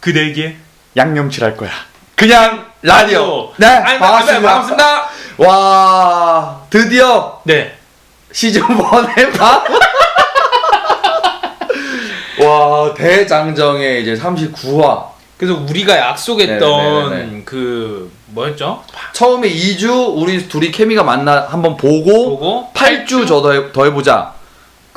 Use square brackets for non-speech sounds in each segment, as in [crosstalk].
그대에게 양념칠 할 거야. 그냥 라디오. 네, 아니, 반갑습니다. 반갑습니다. 와, 드디어 네. 시즌 1의 방. [laughs] 와, 대장정의 이제 39화. 그래서 우리가 약속했던 네네네네. 그 뭐였죠? 처음에 2주 우리 둘이 케미가 맞나 한번 보고, 보고 8주 저 더, 해, 더 해보자.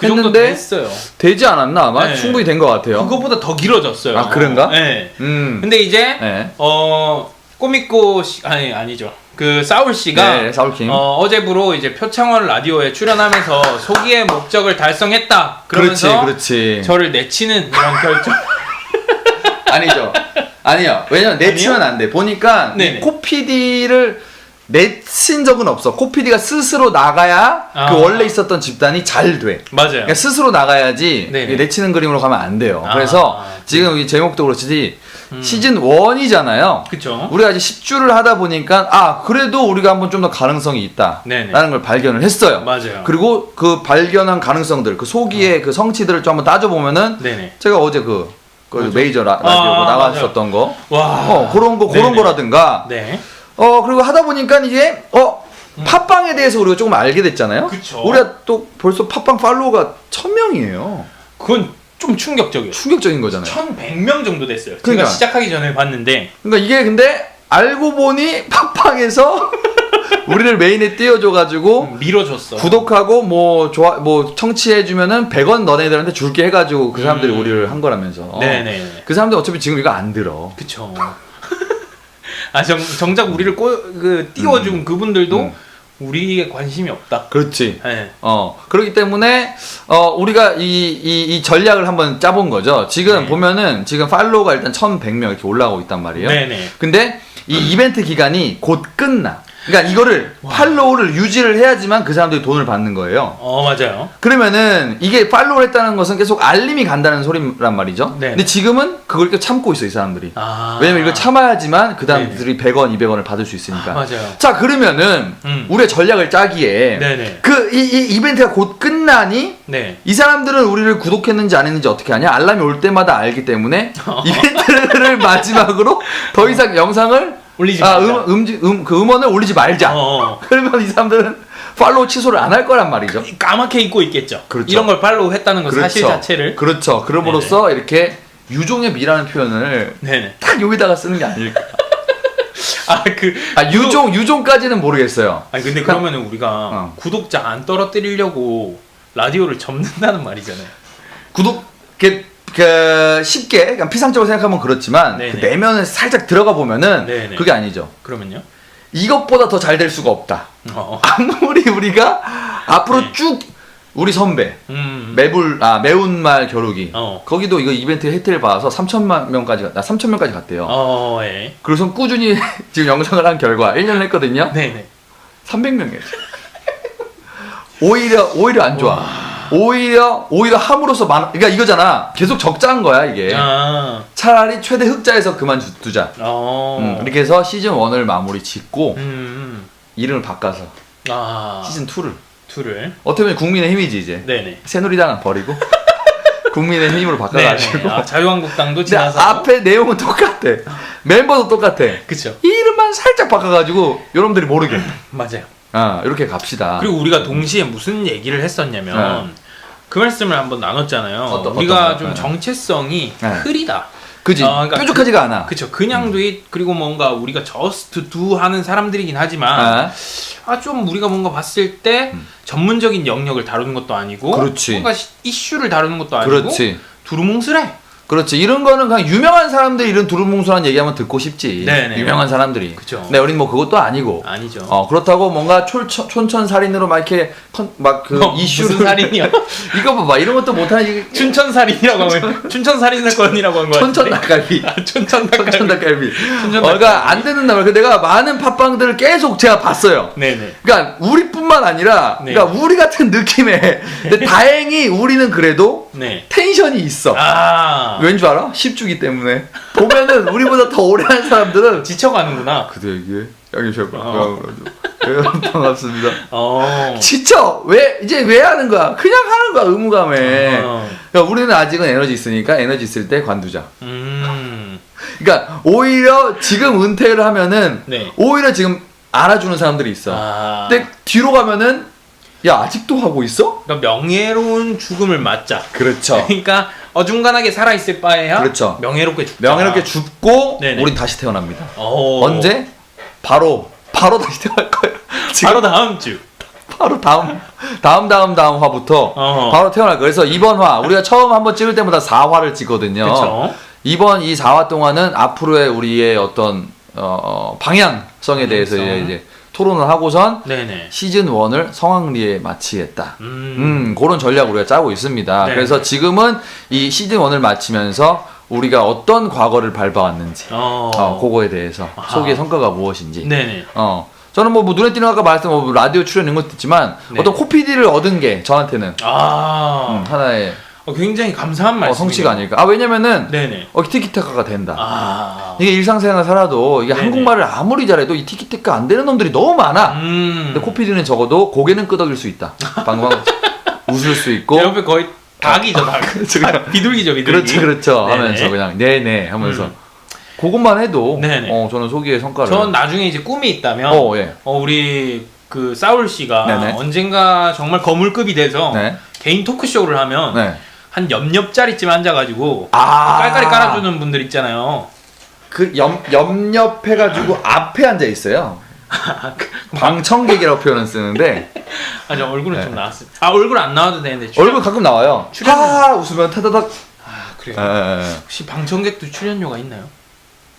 그 정도 했는데 됐어요. 되지 않았나 아마? 네. 충분히 된 것 같아요. 그거보다 더 길어졌어요. 아, 그런가? 네. 음. 근데 이제 네. 어 꼬미꼬 씨 아니 아니죠. 그 사울 씨가 네, 사울킴. 어, 어제부로 이제 표창원 라디오에 출연하면서 [laughs] 소기의 목적을 달성했다. 그렇지, 그러면서 그렇지. 저를 내치는 이런 결정. [laughs] 아니죠. 아니요. 왜냐면 내치면 안 돼. 보니까 네네. 코피디를 내친 적은 없어. 코피디가 스스로 나가야 아. 그 원래 있었던 집단이 잘 돼. 맞아요. 그러니까 스스로 나가야지 네네. 내치는 그림으로 가면 안 돼요. 아. 그래서 지금 이 제목도 그렇지 음. 시즌 1이잖아요. 그쵸? 우리가 이제 10주를 하다 보니까 아 그래도 우리가 한번 좀 더 가능성이 있다라는 네네. 걸 발견을 했어요. 맞아요. 그리고 그 발견한 가능성들, 그 소기의 그 성취들을 좀 한번 따져보면은 네네. 제가 어제 그, 그? 메이저 라, 라디오 아, 나갔었던 거, 와. 어 그런 거 그런. 거라든가, 네. 어 그리고 하다 보니까 이게 어 팟빵에 대해서 우리가 조금 알게 됐잖아요. 음. 그쵸. 우리가 또 벌써 팟빵 팔로워가 천 명이에요. 그건 좀 충격적이에요. 충격적인 거잖아요. 1100명 정도 됐어요. 그러니까. 제가 시작하기 전에 봤는데 그러니까 이게 근데 알고 보니 팟빵에서 [laughs] 우리를 메인에 띄워줘가지고 밀어줬어. 구독하고 뭐 좋아 뭐 청취해 주면은 100원 너네들한테 줄게 해가지고 그 사람들이 음. 우리를 한 거라면서. 네네. 그 사람들 어차피 지금 이거 안 들어. 그쵸. 아, 정, 정작 우리를 꼬, 그, 띄워준 음. 그분들도 음. 우리에 관심이 없다. 그렇지. 네. 어 그렇기 때문에 어 우리가 이, 이, 이 전략을 한번 짜본 거죠. 지금 네. 보면은 지금 팔로우가 일단 1,100명 이렇게 올라오고 있단 말이에요. 네네. 근데 이 이벤트 기간이 곧 끝나. 그러니까 이거를 팔로우를 유지를 해야지만 그 사람들이 돈을 받는 거예요. 어, 맞아요. 그러면은 이게 팔로우를 했다는 것은 계속 알림이 간다는 소리란 말이죠. 네. 근데 지금은 그걸 이렇게 참고 있어 이 사람들이. 아. 왜냐면 이걸 참아야지만 그 사람들이 100원, 200원을 받을 수 있으니까. 아, 맞아요. 자 그러면은 음. 우리의 전략을 짜기에 네네. 그이이 이벤트가 곧 끝나니 네. 이 사람들은 우리를 구독했는지 안 했는지 어떻게 하냐? 알람이 올 때마다 알기 때문에 [laughs] 이벤트를 마지막으로 더 이상 영상을 올리지 아, 말자. 음, 음, 음, 그 음원을 올리지 말자. 어, 어. [laughs] 그러면 이 사람들은 팔로우 취소를 안 할 거란 말이죠. 까맣게 잊고 있겠죠. 그렇죠. 이런 걸 팔로우 했다는 그 사실 자체를. 그렇죠. 그럼으로써 이렇게 유종의 미라는 표현을 네네. 딱 여기다가 쓰는 게 아닐까. [laughs] 아, 그. 아, 유종, 유종까지는 모르겠어요. 아니, 근데 그러면은 우리가 어. 구독자 안 떨어뜨리려고 라디오를 접는다는 말이잖아요. 구독, 그, 그 쉽게, 그냥 피상적으로 생각하면 그렇지만, 네네. 그 내면에 살짝 들어가 보면은, 네네. 그게 아니죠. 그러면요? 이것보다 더 잘 될 수가 없다. 어. 아무리 우리가 앞으로 네. 쭉 우리 선배 음. 매불 아 매운말 겨루기 어. 거기도 이거 이벤트 혜택을 받아서 3천만 명까지 나 3천 명까지 갔대요. 어, 예. 그래서 꾸준히 [laughs] 지금 영상을 한 결과 1년 했거든요. 네네. 300명이에요. 오히려 오히려 안 좋아. 오히려 오히려 함으로써 많 그러니까 이거잖아. 계속 적자인 거야 이게. 아. 차라리 최대 흑자에서 그만두자. 어. 음, 이렇게 해서 시즌 1을 마무리 짓고 음, 음. 이름을 바꿔서 아. 시즌 2를 둘을. 어떻게 보면 국민의 힘이지 이제. 네네. 새누리당은 버리고 [laughs] 국민의 힘으로 바꿔가지고 네네. 아, 자유한국당도 근데 지나서. 앞에 내용은 똑같아 멤버도 똑같아 그쵸. 이름만 살짝 바꿔가지고 여러분들이 모르게 [laughs] 맞아요. 아 이렇게 갑시다 그리고 우리가 동시에 무슨 얘기를 했었냐면 그 말씀을 한번 나눴잖아요. 네. 어떤- 우리가 어떤 좀 거? 네. 정체성이 네. 흐리다. 그지 어, 그러니까 뾰족하지가 않아 그쵸. 그냥 두잇 그리고 뭔가 우리가 저스트 두 하는 사람들이긴 하지만 아, 아 좀 우리가 뭔가 봤을 때 음. 전문적인 영역을 다루는 것도 아니고 그렇지. 뭔가 시- 이슈를 다루는 것도 아니고 그렇지 두루뭉술해. 그렇지 이런 거는 그냥 유명한 사람들이 이런 두루뭉술한 얘기하면 듣고 싶지 네네. 유명한 사람들이 그쵸. 네 우린 뭐 그것도 아니고 아니죠. 어 그렇다고 뭔가 촌천, 촌천 살인으로 막 이렇게 막그 어, 이슈를 무슨 살인이야? [laughs] 이거 봐봐 이런 것도 못하는 [laughs] 춘천 살인이라고 하면 춘천 살인 사건이라고 한 거야. 촌천 닭갈비 아, 촌천 닭갈비. 촌천 닭갈비. 촌천 어, 그러니까 안 된다 말. 그 내가 많은 팟빵들을 계속 제가 봤어요. 네네. 그러니까 우리뿐만 아니라, 네. 그러니까 우리 같은 느낌의. [laughs] 근데 다행히 우리는 그래도 네. 텐션이 있어. 아. 왠 줄 알아? 10주기 때문에. 보면은 우리보다 더 오래 한 사람들은 지쳐가는구나. 그대에게 양이 셔 어. 반갑습니다. 어. 지쳐. 왜 이제 왜 하는 거야? 그냥 하는 거야 의무감에. 어. 그러니까 우리는 아직은 에너지 있으니까 에너지 있을 때 관두자. 음. 그러니까 오히려 지금 은퇴를 하면은 네. 오히려 지금 알아주는 사람들이 있어. 아. 근데 뒤로 가면은 야 아직도 하고 있어? 그러니까 명예로운 죽음을 맞자. 그렇죠. [laughs] 그러니까 어중간하게 살아 있을 바에야 그렇죠. 명예롭게 죽자. 명예롭게 죽고 네네. 우린 다시 태어납니다. 어. 언제? 바로 바로 다시 태어날 거예요. [laughs] 지금 바로 다음 주. 바로 다음 다음 다음 다음 화부터 어허. 바로 태어날 거예요. 그래서 이번 화 우리가 처음 한번 찍을 때마다 4화를 찍거든요. 그렇죠. 이번 이 4화 동안은 앞으로의 우리의 어떤 어, 방향성에 대해서 방향성. 이제 토론을 하고선 네네. 시즌 1을 성황리에 마치겠다. 음. 음, 그런 전략을 우리가 짜고 있습니다. 네. 그래서 지금은 이 시즌 1을 마치면서 우리가 어떤 과거를 밟아왔는지, 어. 어, 그거에 대해서 아하. 소기의 성과가 무엇인지, 네네. 어, 저는 뭐, 뭐 눈에 띄는 아까 말했던 뭐 라디오 출연 이런 것도 있지만 네. 어떤 코피디를 얻은 게 저한테는 아. 음, 하나의 어, 굉장히 감사한 어, 말씀. 성취가 아닐까. 아 왜냐면은 네네. 어, 티키타카가 된다. 아. 이게 일상생활 살아도 이게 네네. 한국말을 아무리 잘해도 이 티키타카 안 되는 놈들이 너무 많아. 음. 근데 코피디는 적어도 고개는 끄덕일 수 있다. 방방 [laughs] 웃을 수 있고. 제 옆에 거의 닭이죠, 닭. [laughs] 그렇죠, 그냥. 비둘기죠, 비둘기. 그렇죠, 그렇죠. 네네. 하면서 그냥 네네 하면서 음. 그것만 해도 네네. 어 저는 소기의 성과를. 전 나중에 이제 꿈이 있다면 어 예. 어, 우리 그 사울 씨가 네네. 언젠가 정말 거물급이 돼서 네. 개인 토크쇼를 하면 네. 한 옆옆자리쯤 앉아가지고 아 깔깔이 깔아주는 분들 있잖아요. 그 옆 옆옆 해가지고 앞에 앉아 있어요. [laughs] 방청객이라고 표현을 쓰는데 [laughs] 아, 저 얼굴은 네. 좀 나왔어요. 아, 얼굴 안 나와도 되는데. 출연... 얼굴 가끔 나와요. 출연료. 하 웃으면 타다닥. 아, 그래요. 예, 예, 예. 혹시 방청객도 출연료가 있나요?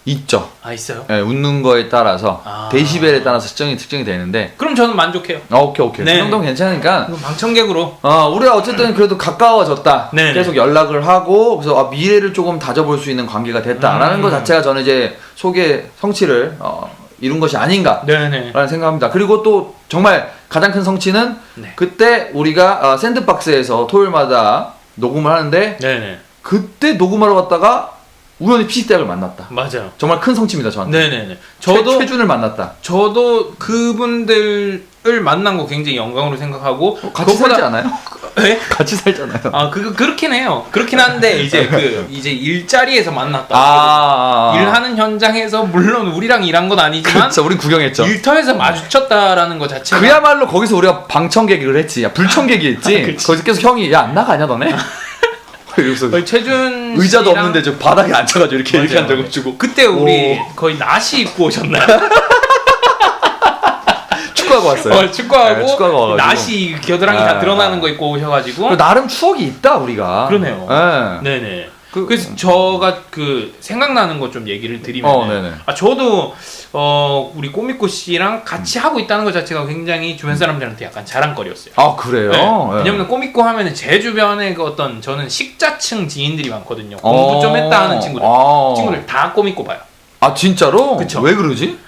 있죠. 아, 있어요? 예, 웃는 거에 따라서 아. 데시벨에 따라서 특정이 특정이 되는데. 그럼 저는 만족해요. 어, 오케이 오케이. 네. 그 정도면 괜찮으니까. 방청객으로. 어, 우리가 어쨌든 그래도 가까워졌다. 네네. 계속 연락을 하고, 그래서 아, 미래를 조금 다져볼 수 있는 관계가 됐다라는 음. 것 자체가 저는 이제 속의 성취를 어, 이룬 것이 아닌가라는 네네. 생각합니다. 그리고 또 정말 가장 큰 성취는 네. 그때 우리가 어, 샌드박스에서 토요일마다 녹음을 하는데 네네. 그때 녹음하러 갔다가 우연히 피식대학을 만났다. 맞아요. 정말 큰 성취입니다, 저한테. 네네네. 저도 최, 최준을 만났다. 저도 그분들을 만난 거 굉장히 영광으로 생각하고 어, 같이 그것보다- 살지 않아요? 네? [laughs] 같이 살잖아요. 아, 그 그렇긴 해요. 그렇긴 한데 이제 [laughs] 그 이제 일자리에서 만났다. 아, 일하는 현장에서 물론 우리랑 일한 건 아니지만 그렇죠. 우린 구경했죠. 일터에서 마주쳤다라는 것 자체가 그야말로 거기서 우리가 방청객을 했지. 야, 불청객이 했지. 아. 거기서 계속 형이 야 안 나가냐 너네? [laughs] 이러면서 거의 최준 의자도 씨랑 없는데 저 바닥에 앉혀가지고 이렇게 이렇게 맞아요. 앉아가지고 그때 우리 오. 거의 나시 입고 오셨나요? [laughs] 축구하고 왔어요. 어, 축구하고 네, 축구하고 와가지고. 나시 겨드랑이 네, 다 드러나는 네. 거 입고 오셔가지고 그리고 나름 추억이 있다 우리가. 그러네요. 네. 네네. 그- 그래서 저가 그 생각나는 것좀 얘기를 드리면 어, 네네. 아 저도 어 우리 꼬미꼬 씨랑 같이 음. 하고 있다는 것 자체가 굉장히 주변 사람들한테 약간 자랑거리였어요. 아 그래요? 네. 네. 왜냐면 꼬미꼬 하면은 제 주변에 그 어떤 저는 식자층 지인들이 많거든요. 어. 공부 좀 했다 하는 친구들. 아. 친구들 다 꼬미꼬 봐요. 아 진짜로? 그쵸. 왜 그러지?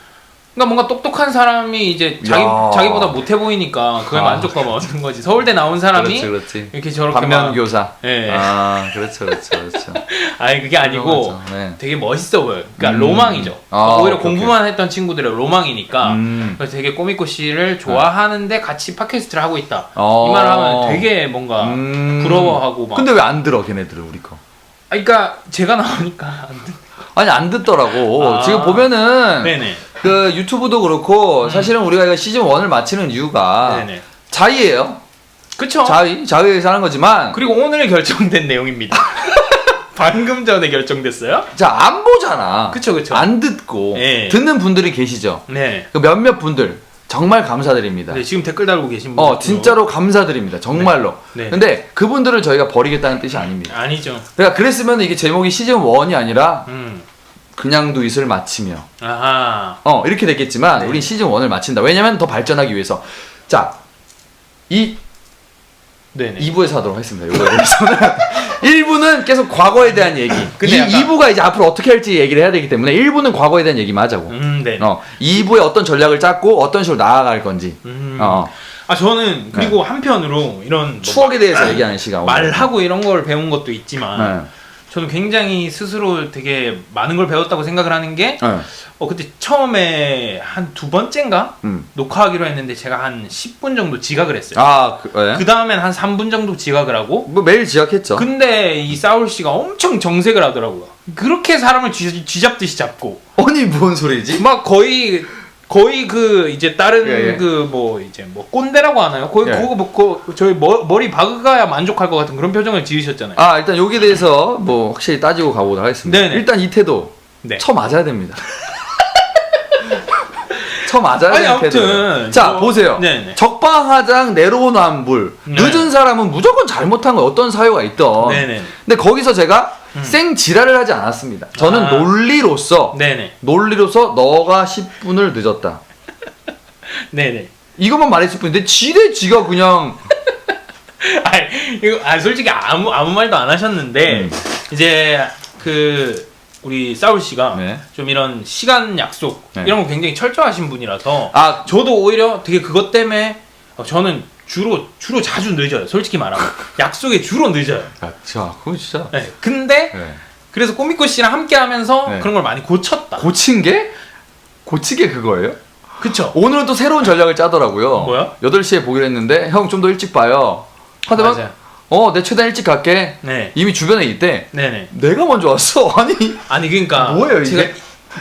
그러니까 뭔가 똑똑한 사람이 이제 자기 야. 자기보다 못해 보이니까 그걸 아. 만족감을 얻는 거지. 서울대 나온 사람이 그렇지 그렇지. 이렇게 저렇게 막 반면교사. 예. 아 그렇죠 그렇죠 그렇죠. [laughs] 아니 그게 아니고 맞아. 네. 되게 멋있어 보여 요. 그러니까 음. 로망이죠. 아, 오히려 오케이, 공부만 했던 친구들의 로망이니까 음. 그래서 되게 꼬미꼬 씨를 좋아하는데 같이 팟캐스트를 하고 있다. 어. 이 말을 하면 되게 뭔가 음. 부러워하고 막. 근데 왜 안 들어 걔네들은 우리 거? 아, 그러니까 제가 나오니까 안 돼. 아니 안 듣더라고. 아. 지금 보면은 네네. 그 유튜브도 그렇고 음. 사실은 우리가 이거 시즌 1을 마치는 이유가 네네. 자의예요. 그쵸. 자의 자의에서 하는 거지만 그리고 오늘 결정된 내용입니다. [laughs] 방금 전에 결정됐어요. 자 안 보잖아. 그쵸 그쵸. 안 듣고 예. 듣는 분들이 계시죠. 네. 그 몇몇 분들 정말 감사드립니다. 네. 지금 댓글 달고 계신 분. 어 진짜로 감사드립니다. 정말로. 네. 근데 그분들을 저희가 버리겠다는 뜻이 아닙니다. 아니죠. 그러니까 그랬으면 이게 제목이 시즌 1이 아니라 음. 그냥 두잇을 마치며 아하. 어 이렇게 됐겠지만 네. 우린 시즌 1을 마친다. 왜냐면 더 발전하기 위해서. 자, 이 네네. 2부에서 하도록 하겠습니다. 이거에 대해서는 [laughs] 1부는 계속 과거에 대한 얘기. 근데 이 약간- 2부가 이제 앞으로 어떻게 할지 얘기를 해야 되기 때문에 1부는 과거에 대한 얘기만 하자고. 음, 네. 어, 2부에 어떤 전략을 짰고 어떤 식으로 나아갈 건지. 음. 어, 아 저는 그리고 한편으로 이런 뭐 추억에 대해서 얘기하는 시간. 오늘. 말하고 이런 걸 배운 것도 있지만 네. 저는 굉장히 스스로 되게 많은 걸 배웠다고 생각을 하는 게 네. 어, 그때 처음에 한 두 번째인가 음. 녹화하기로 했는데 제가 한 10분 정도 지각을 했어요. 아, 그, 예? 그 다음엔 한 3분 정도 지각을 하고 뭐 매일 지각했죠. 근데 이 사울 씨가 엄청 정색을 하더라고요. 그렇게 사람을 쥐, 쥐잡듯이 잡고 아니 뭔 소리지? 막 거의 거의 그 이제 다른 예, 예. 그 뭐 이제 뭐 꼰대라고 하나요? 거의 예. 그거 뭐 그, 저희 머, 머리 박아야 만족할 것 같은 그런 표정을 지으셨잖아요. 아 일단 여기에 대해서 뭐 확실히 따지고 가보도록 하겠습니다. 네네. 일단 이 태도 네. 쳐 맞아야 됩니다. [laughs] 쳐 맞아야 아니, 되는 아무튼 태도. 자 뭐- 보세요. 네네. 적 방하장 내로남불 네. 늦은 사람은 무조건 잘못한 거 어떤 사유가 있던. 네네. 근데 거기서 제가 음. 생 지랄을 하지 않았습니다. 저는 아. 논리로서 네네. 논리로서 너가 10분을 늦었다. 네네. [laughs] 이것만 말했을 뿐인데 지대 지가 그냥 [laughs] 아니, 이거 아 솔직히 아무 아무 말도 안 하셨는데 음. 이제 그 우리 사울 씨가 네. 좀 이런 시간 약속 네. 이런 거 굉장히 철저하신 분이라서 아 저도 오히려 되게 그것 때문에 어, 저는 주로 주로 자주 늦어요. 솔직히 말하면 [laughs] 약속에 주로 늦어요. 야, 자, 그거 진짜. 네. 근데 네. 그래서 꼬미꼬 씨랑 함께 하면서 네. 그런 걸 많이 고쳤다. 고친 게? 고친 게 그거예요? 그쵸? 오늘은 또 새로운 전략을 짜더라고요. 뭐야? 8시에 보기로 했는데, 형 좀 더 일찍 봐요. 맞아요. 어, 내 최대한 일찍 갈게. 네. 이미 주변에 있대. 네네. 내가 먼저 왔어. [laughs] 아니, 아니 그러니까 뭐예요, 이게? 제가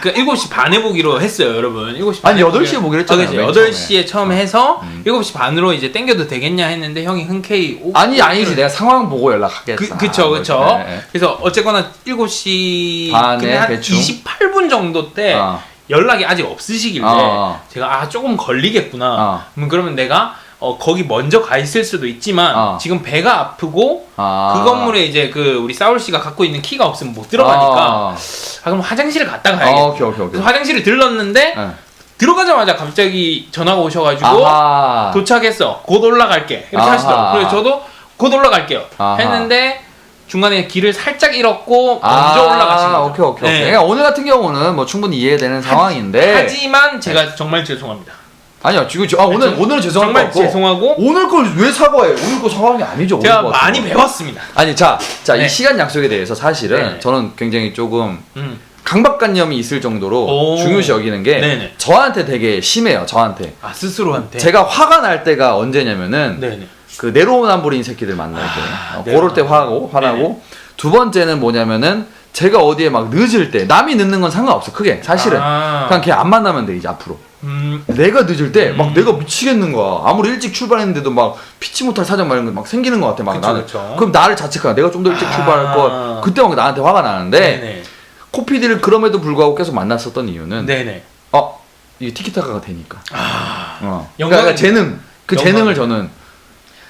그러니까 7시 반에 보기로 했어요, 여러분. 7시 아니, 반에 8시에 보기로 했잖아요, 아, 맨 그치. 8시에 처음에 해서 음. 7시 반으로 이제 땡겨도 되겠냐 했는데 형이 흔쾌히 오- 아니, 아니지. 내가 상황 보고 연락하겠다. 그, 그쵸, 그쵸. 네, 네. 그래서 어쨌거나 7시 반에 근데 한 대충? 28분 정도 때 아, 연락이 아직 없으시길래 아. 제가 아 조금 걸리겠구나. 아. 그럼 그러면 내가 어, 거기 먼저 가 있을 수도 있지만 아. 지금 배가 아프고 아. 그 건물에 이제 그 우리 사울 씨가 갖고 있는 키가 없으면 못 들어가니까 아, 아, 그럼 화장실을 갔다 아, 가야겠다. 오케이, 오케이, 오케이. 그래서 화장실을 들렀는데 네. 들어가자마자 갑자기 전화가 오셔가지고 아하. 도착했어. 곧 올라갈게. 이렇게 아하. 하시더라고요. 그래서 저도 곧 올라갈게요. 아하. 했는데 중간에 길을 살짝 잃었고 먼저 아, 올라가신 거죠. 오케이, 오케이, 네. 오케이. 그러니까 오늘 같은 경우는 뭐 충분히 이해되는 상황인데. 하지만 제가 정말 죄송합니다. 아니요, 지금, 저- 아, 오늘, 정- 오늘은 죄송한 거 정말 없고. 죄송하고 오늘 걸 왜 사과해? 오늘 거 사과한 게 아니죠. 오늘 제가 거 같은 많이 거. 배웠습니다. 아니 자, 자 이 네. 시간 약속에 대해서 사실은 네. 저는 굉장히 조금 음. 강박관념이 있을 정도로 오. 중요시 여기는 게 네네. 저한테 되게 심해요. 저한테 아 스스로한테. 제가 화가 날 때가 언제냐면은 네네. 그 내로남불인 새끼들 만날 때 아, 어, 그럴 때 화하고 화나고 네네. 두 번째는 뭐냐면은 제가 어디에 막 늦을 때 남이 늦는 건 상관없어 크게 사실은 아. 그냥 걔 안 만나면 돼 이제 앞으로 음. 내가 늦을 때막 음. 내가 미치겠는 거야. 아무리 일찍 출발했는데도 막 피치 못할 사정 막거막 생기는 것 같아. 막 그쵸, 나는. 그쵸. 그럼 나를 자책하. 내가 좀 더 일찍 아. 출발할 걸. 그때 막 나한테 화가 나는데 네네. 코피디를 그럼에도 불구하고 계속 만났었던 이유는 네네. 어 이게 티키타카가 되니까. 아 어. 영광입니다. 그러니까 재능 그 재능을. 저는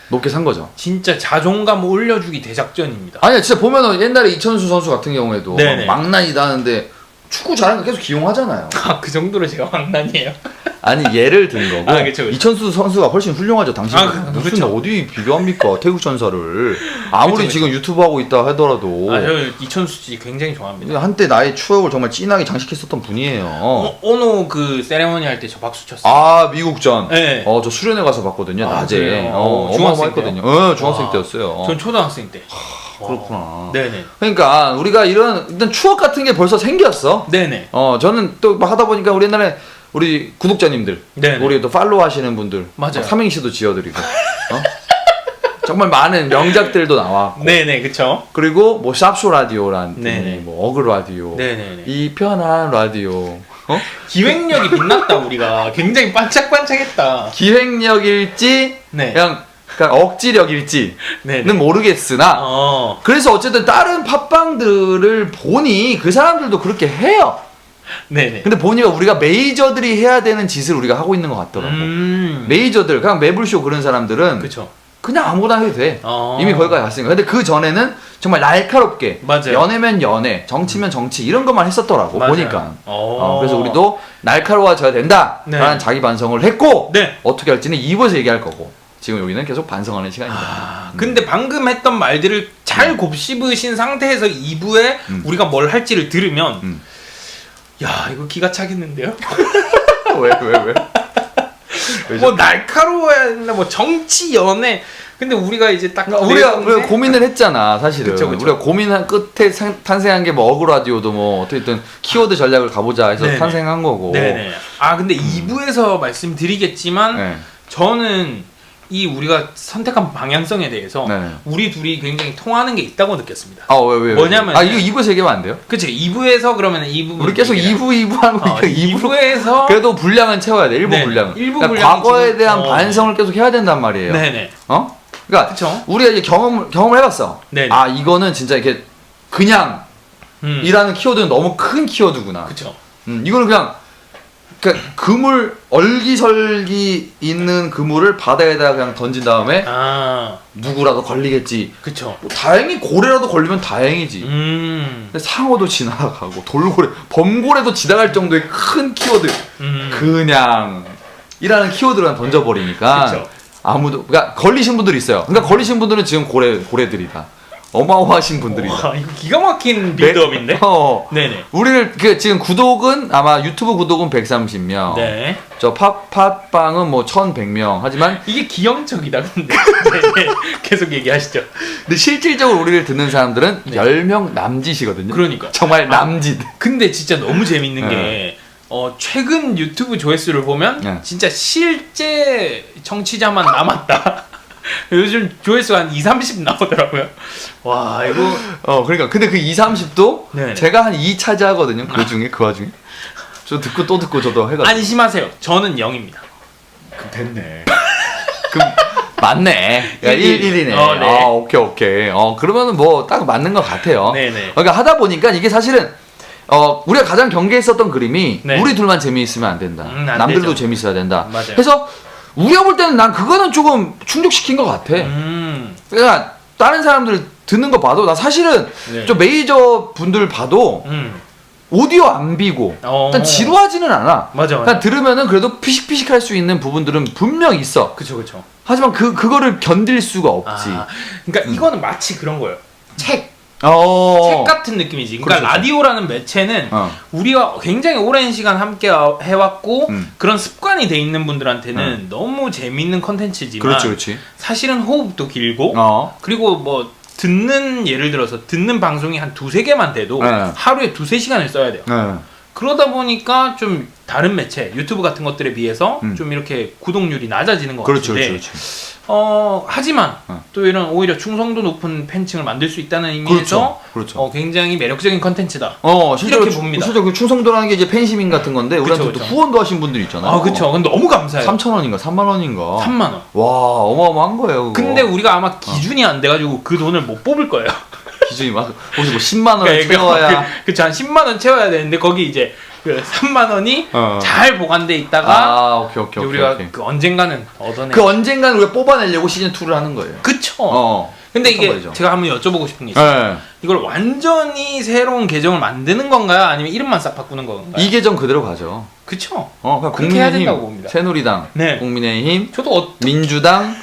높게 산 거죠. 진짜 자존감 올려주기 대작전입니다. 아니야 진짜 보면은 옛날에 이천수 선수 같은 경우에도 네네. 막난이다 하는데 축구 잘하는 거 계속 기용하잖아요. [laughs] 아, 그 정도로 제가 왕난이에요. [laughs] 아니 예를 든 거고 아, 그쵸, 그쵸. 이천수 선수가 훨씬 훌륭하죠. 당신 아, 그- 무슨 그쵸. 어디 비교합니까 태국 전설을 아무리 그쵸, 지금 유튜브 하고 있다 하더라도 아, 저 이천수 씨 굉장히 좋아합니다. 한때 나의 추억을 정말 진하게 장식했었던 분이에요. 어, 오노 그 세레머니 할 때 저 박수 쳤어요. 아 미국전. 네. 어 저 수련회 가서 봤거든요 아, 낮에. 그래요? 어, 어, 중학생 어마어마했거든요. 어, 중학생 와. 때였어요. 전 초등학생 때. 그렇구나. 네네. 그러니까 우리가 이런 일단 추억 같은 게 벌써 생겼어. 네네. 어 저는 또 막 하다 보니까 우리 옛날에 우리 구독자님들 네네. 우리 또 팔로우 하시는 분들 맞아요. 막 삼행시도 지어드리고 어? 정말 많은 명작들도 나왔고 네네, 그쵸? 그리고 뭐 샵쇼 라디오란 네네. 뭐 어그 라디오 네네네. 이 편한 라디오 어? 기획력이 빛났다, 우리가. 굉장히 반짝반짝했다. 기획력일지 네. 그냥, 그냥 억지력일지는 네네. 모르겠으나 어. 그래서 어쨌든 다른 팟빵들을 보니 그 사람들도 그렇게 해요. 네네. 근데 보니까 우리가 메이저들이 해야 되는 짓을 우리가 하고 있는 것 같더라고. 음. 메이저들 그냥 매블쇼 그런 사람들은 그쵸. 그냥 아무거나 해도 돼. 어. 이미 거기까지 갔으니까. 근데 그 전에는 정말 날카롭게 맞아요. 연애면 연애, 정치면 정치 이런 것만 했었더라고 맞아요. 보니까. 어. 어, 그래서 우리도 날카로워져야 된다라는 네. 자기 반성을 했고 네. 어떻게 할지는 2부에서 얘기할 거고 지금 여기는 계속 반성하는 시간입니다. 아, 근데 방금 했던 말들을 잘 곱씹으신 상태에서 2부에 음. 우리가 뭘 할지를 들으면 음. 야 이거 기가 차겠는데요? [laughs] 왜 왜 왜? 왜 뭐 날카로워야 된다 뭐 정치 연애 근데 우리가 이제 딱 그러니까 우리가, 게- 고민을 했잖아 사실은 그쵸, 그쵸. 우리가 고민한 끝에 상- 탄생한 게 뭐 어그라디오도 뭐 어쨌든 키워드 전략을 가보자 해서 네네. 탄생한 거고 네네. 아 근데 2부에서 말씀드리겠지만 네. 저는 이 우리가 선택한 방향성에 대해서 네네. 우리 둘이 굉장히 통하는 게 있다고 느꼈습니다. 아 왜 왜, 왜? 뭐냐면- 아 이거 2부에서 얘기하면 안 돼요? 그치 2부에서 그러면 2부 우리 계속 2부 2부 하는 어, 거니까 2부 2부에서 그래도 분량은 채워야 돼. 일부 네, 분량은. 일부 그러니까 분량이 과거에 지금- 대한 어. 반성을 계속 해야 된단 말이에요. 네네 어? 그러니까 그쵸 우리가 이제 경험 경험을 해봤어. 네네 아 이거는 진짜 이렇게 그냥 음. 이라는 키워드는 너무 큰 키워드구나. 그쵸 음, 이거는 그냥 그러니까 그물 얼기설기 있는 그물을 바다에다 그냥 던진 다음에 아 누구라도 걸리겠지. 그쵸 뭐 다행히 고래라도 걸리면 다행이지. 음, 근데 상어도 지나가고 돌고래, 범고래도 지나갈 정도의 큰 키워드. 음. 그냥 이라는 키워드를 던져버리니까 그쵸. 아무도 그러니까 걸리신 분들이 있어요. 그러니까 걸리신 분들은 지금 고래 고래들이다. 어마어마하신 분들이다. 와 이거 기가 막힌 빌드업인데 어. 네네 우리를 그 지금 구독은 아마 유튜브 구독은 130명. 네 저 팟팟빵은 뭐 1,100명. 하지만 이게 기형적이다 근데 네 네. [laughs] 계속 얘기하시죠 근데 실질적으로 우리를 듣는 사람들은 네. 10명 남짓이거든요. 그러니까 정말 아, 남짓. 근데 진짜 너무 재밌는 네. 게 어, 최근 유튜브 조회수를 보면 네. 진짜 실제 청취자만 남았다. 요즘 조회수가 한 2, 30 나오더라고요. 와 이거 어 그러니까 근데 그 2, 30도 네네. 제가 한 2 차지하거든요. 그 중에 그 와중에. 저 듣고 또 듣고 저도 해가지고. 안심하세요. 저는 0입니다. 그럼 됐네. [laughs] 그럼 맞네. 야, 일, 1, 1이네. 어, 네. 아, 오케이, 오케이. 어, 그러면은 뭐 딱 맞는 것 같아요. 네네. 그러니까 하다 보니까 이게 사실은 어, 우리가 가장 경계했었던 그림이 네. 우리 둘만 재미있으면 안 된다. 음, 안 남들도 되죠. 재밌어야 된다. 맞아요. 그래서 우리가 볼 때는 난 그거는 조금 충족시킨 것 같아. 음. 그러니까 다른 사람들 듣는 거 봐도 나 사실은 네. 좀 메이저 분들 봐도 음. 오디오 안 비고 어. 일단 지루하지는 않아. 맞아 맞아. 들으면은 그래도 피식피식할 수 있는 부분들은 분명 있어. 그쵸 그쵸. 하지만 그 그거를 견딜 수가 없지. 아, 그러니까 이거는 마치 그런 거예요. 책, 어. 책 같은 느낌이지. 그러니까 그렇죠. 라디오라는 매체는 어. 우리가 굉장히 오랜 시간 함께 해왔고 음. 그런 습관이 돼 있는 분들한테는 너무 재밌는 컨텐츠지만 그렇지, 그렇지. 사실은 호흡도 길고 어. 그리고 뭐 듣는 예를 들어서 듣는 방송이 한 두세 개만 돼도 네. 하루에 두세 시간을 써야 돼요. 네. 그러다 보니까 좀 다른 매체 유튜브 같은 것들에 비해서 음. 좀 이렇게 구독률이 낮아지는 것 그렇죠, 같은데 그렇죠, 그렇죠. 어 하지만 어. 또 이런 오히려 충성도 높은 팬층을 만들 수 있다는 의미에서 그렇죠, 그렇죠. 어, 굉장히 매력적인 컨텐츠다. 어, 실제로 이렇게 봅니다. 실제로 그 충성도라는 게 이제 팬시민 같은 건데 우리한테 또 그쵸. 후원도 하신 분들 있잖아요. 아 그쵸. 근데 너무 감사해요. 3천 원인가 3만 원인가. 3만 원. 와, 어마어마한 거예요. 그거. 근데 우리가 아마 기준이 안 돼가지고 그 돈을 못 뽑을 거예요. 기준이 막 혹시 뭐 10만 원을 그러니까 채워야 그, 그쵸 한 10만 원 채워야 되는데 거기 이제 그 3만 원이 어. 잘 보관돼 있다가 아, 오케이 오케이 오케이. 우리가 오케이. 그 언젠가는 얻어내. 그 언젠간 우리가 뽑아내려고 시즌 2를 하는 거예요. 그쵸. 어. 근데 이게 말이죠. 제가 한번 여쭤보고 싶은 게 있어요. 네. 이걸 완전히 새로운 계정을 만드는 건가요? 아니면 이름만 싹 바꾸는 건가요? 이 계정 그대로 가죠. 그쵸. 어, 그렇게 해야 된다고 봅니다. 새누리당, 네. 국민의힘, 저도 어, 민주당,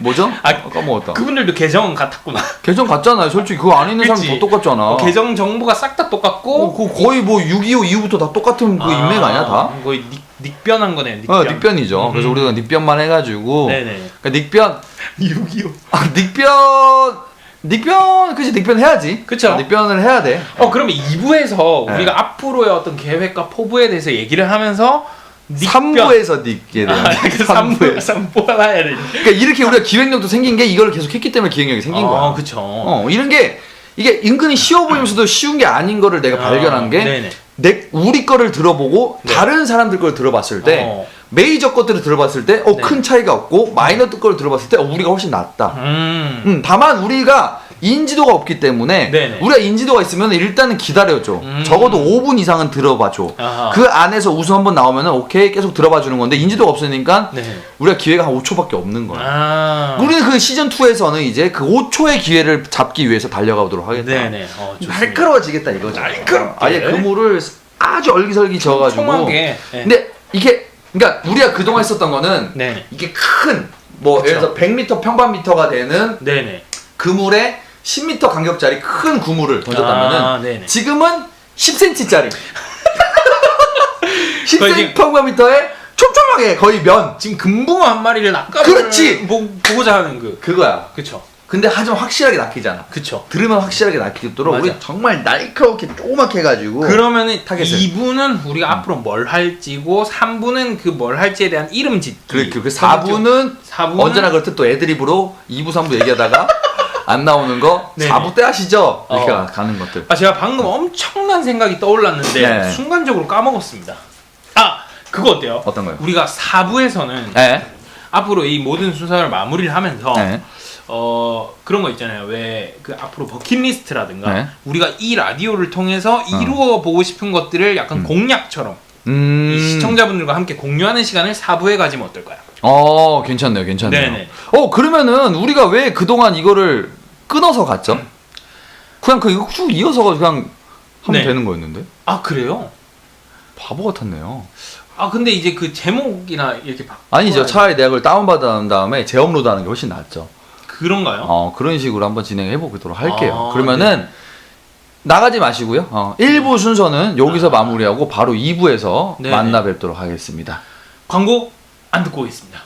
뭐죠? 아, 아, 까먹었다. 그분들도 계정은 같았구나. 계정 같잖아요. 솔직히 그거 안에 있는 그치. 더 똑같잖아. 어, 계정 정보가 싹 다 똑같고 어, 그거 거의 뭐 6.25 이후부터 다 똑같은 그 인맥 아니야 다? 거의 닉, 닉변한 거네요. 닉변. 어, 닉변이죠. 음. 그래서 우리가 닉변만 해가지고 네네. 그러니까 닉변, [laughs] 625. 아, 닉변, 닉변, 그치 닉변 해야지. 그쵸. 아, 닉변을 해야 돼. 어 그러면 2부에서 네. 우리가 앞으로의 어떤 계획과 포부에 대해서 얘기를 하면서 3부에서 닉게 돼. 아, 그 3부 3부 하나 해야 되지. 그러니까 이렇게 우리가 기획력도 생긴 게 이걸 계속 했기 때문에 기획력이 생긴 거야. 어, 그쵸. 어, 이런 게 이게 은근히 쉬워 보이면서도 쉬운 게 아닌 거를 내가 발견한 게 어, 네네. 내 우리 거를 들어보고 네. 다른 사람들 걸 들어봤을 때 어. 메이저 것들을 들어봤을 때어 네. 큰 차이가 없고 마이너 거를 들어봤을 때 어, 우리가 훨씬 낫다. 음. 음, 다만 우리가 인지도가 없기 때문에 네네. 우리가 인지도가 있으면 일단은 기다려줘. 음. 적어도 5분 이상은 들어봐줘. 아하. 그 안에서 웃음 한번 나오면은 오케이 계속 들어봐 주는 건데 인지도가 없으니까 네. 우리가 기회가 한 5초밖에 없는 거야. 아. 우리는 그 시즌 2에서는 이제 그 5초의 기회를 잡기 위해서 달려가도록 하겠다. 네네. 어, 좋습니다. 날카로워지겠다 이거죠. 날카롭게. 아예 그물을 아주 얼기설기 저어가지고. 네. 근데 이게 그러니까 우리가 그동안 했었던 거는 네네. 이게 큰 뭐. 예를 들어서 100m 평방미터가 되는 네네. 그물에 10m 간격짜리 큰 그물을 던졌다면은 아, 네네. 지금은 10cm짜리 [laughs] 거의 10cm 평방미터에 촘촘한 깔끔하게 거의 면 지금 금붕어 한 마리를 낚아 그렇지! 보, 보고자 하는 그 그거야. 그쵸 근데 하지만 확실하게 낚이잖아. 그쵸 들으면 확실하게 낚이도록 맞아. 우리 정말 날카롭게 조그맣게 해가지고 그러면은 타겟을. 2부는 우리가 앞으로 뭘 할지고 3부는 그 뭘 할지에 대한 이름 짓기 그렇게 그 4부는 4부는 언제나 그렇듯 또 애드립으로 2부 3부 얘기하다가 [laughs] 안 나오는 거 네네. 4부 때 하시죠 이렇게 어. 가는 것들 아 제가 방금 엄청난 생각이 떠올랐는데 네. 순간적으로 까먹었습니다 아 그거 어때요? 어떤 거요? 우리가 4부에서는 네. 앞으로 이 모든 순서를 마무리를 하면서 네. 어 그런 거 있잖아요. 왜 그 앞으로 버킷리스트라든가 네. 우리가 이 라디오를 통해서 이루어 보고 싶은 것들을 약간 음. 공약처럼 음. 이 시청자분들과 함께 공유하는 시간을 4부에 가지면 어떨까요? 어 괜찮네요 괜찮네요 네네. 어 그러면은 우리가 왜 그동안 이거를 끊어서 갔죠? 그냥 그 이거 쭉 이어서 그냥 하면 네. 되는 거였는데 아 그래요? 바보 같았네요 아 근데 이제 그 제목이나 이렇게 바... 아니죠 차라리 내가 그걸 다운받은 다음에 재업로드 하는 게 훨씬 낫죠 그런가요? 어 그런 식으로 한번 진행해 보도록 할게요 아, 그러면은 나가지 마시고요 어, 1부 순서는 여기서 마무리하고 바로 2부에서 네네. 만나 뵙도록 하겠습니다 광고 안 듣고 오겠습니다.